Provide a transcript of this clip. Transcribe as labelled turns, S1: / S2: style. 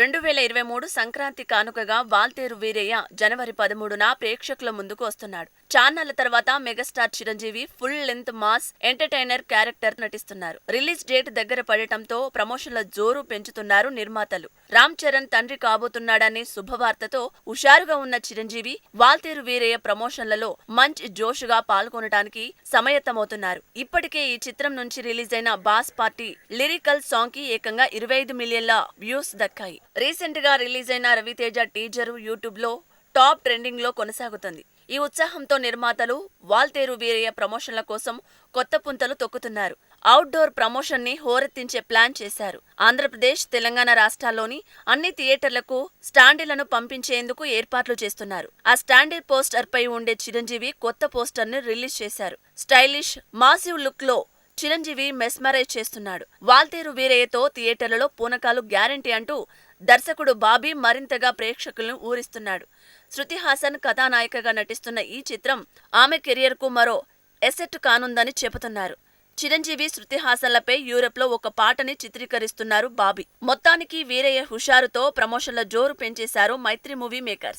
S1: రెండు వేల ఇరవై మూడు సంక్రాంతి కానుకగా వాల్తేరు వీరయ్య జనవరి పదమూడున ప్రేక్షకుల ముందుకు వస్తున్నాడు. చాన్నాళ్ళ తర్వాత megastar Chiranjeevi full length mass entertainer character నటిస్తున్నారు. రిలీజ్ డేట్ దగ్గర పడటంతో ప్రమోషన్ల జోరు పెంచుతున్నారు నిర్మాతలు. రామ్ చరణ్ తండ్రి కాబోతున్నాడనే శుభవార్తతో హుషారుగా ఉన్న చిరంజీవి వాల్తేరు వీరయ్య ప్రమోషన్లలో మంచి జోషుగా పాల్గొనడానికి సమయత్తమవుతున్నారు. ఇప్పటికే ఈ చిత్రం నుంచి రిలీజ్ అయిన బాస్ పార్టీ లిరికల్ సాంగ్కి ఏకంగా ఇరవై ఐదు మిలియన్ల వ్యూస్ దక్కాయి. రీసెంట్గా రిలీజ్ అయిన రవితేజ టీజర్ యూట్యూబ్లో టాప్ ట్రెండింగ్లో కొనసాగుతుంది. ఈ ఉత్సాహంతో నిర్మాతలు వాల్తేరు వీరయ్య ప్రమోషన్ల కోసం కొత్త పుంతలు తొక్కుతున్నారు. అవుట్డోర్ ప్రమోషన్ని హోరెత్తించే ప్లాన్ చేశారు. ఆంధ్రప్రదేశ్ తెలంగాణ రాష్ట్రాల్లోని అన్ని థియేటర్లకు స్టాండీలను పంపించేందుకు ఏర్పాట్లు చేస్తున్నారు. ఆ స్టాండీ పోస్టర్ పై ఉండే చిరంజీవి కొత్త పోస్టర్ని రిలీజ్ చేశారు. స్టైలిష్ మాసివ్ లుక్లో చిరంజీవి మెస్మరైజ్ చేస్తున్నాడు. వాల్తేరు వీరయ్యతో థియేటర్లలో పూనకాలు గ్యారంటీ అంటూ దర్శకుడు బాబీ మరింతగా ప్రేక్షకులను ఊరిస్తున్నాడు. శృతి హాసన్ కథానాయికగా నటిస్తున్న ఈ చిత్రం ఆమె కెరియర్కు మరో ఎసెట్ కానుందని చెబుతున్నారు. చిరంజీవి శృతి హాసన్లపై యూరప్లో ఒక పాటని చిత్రీకరిస్తున్నారు బాబీ. మొత్తానికి వీరయ్య హుషారుతో ప్రమోషన్ల జోరు పెంచేశారు మైత్రి మూవీ మేకర్స్.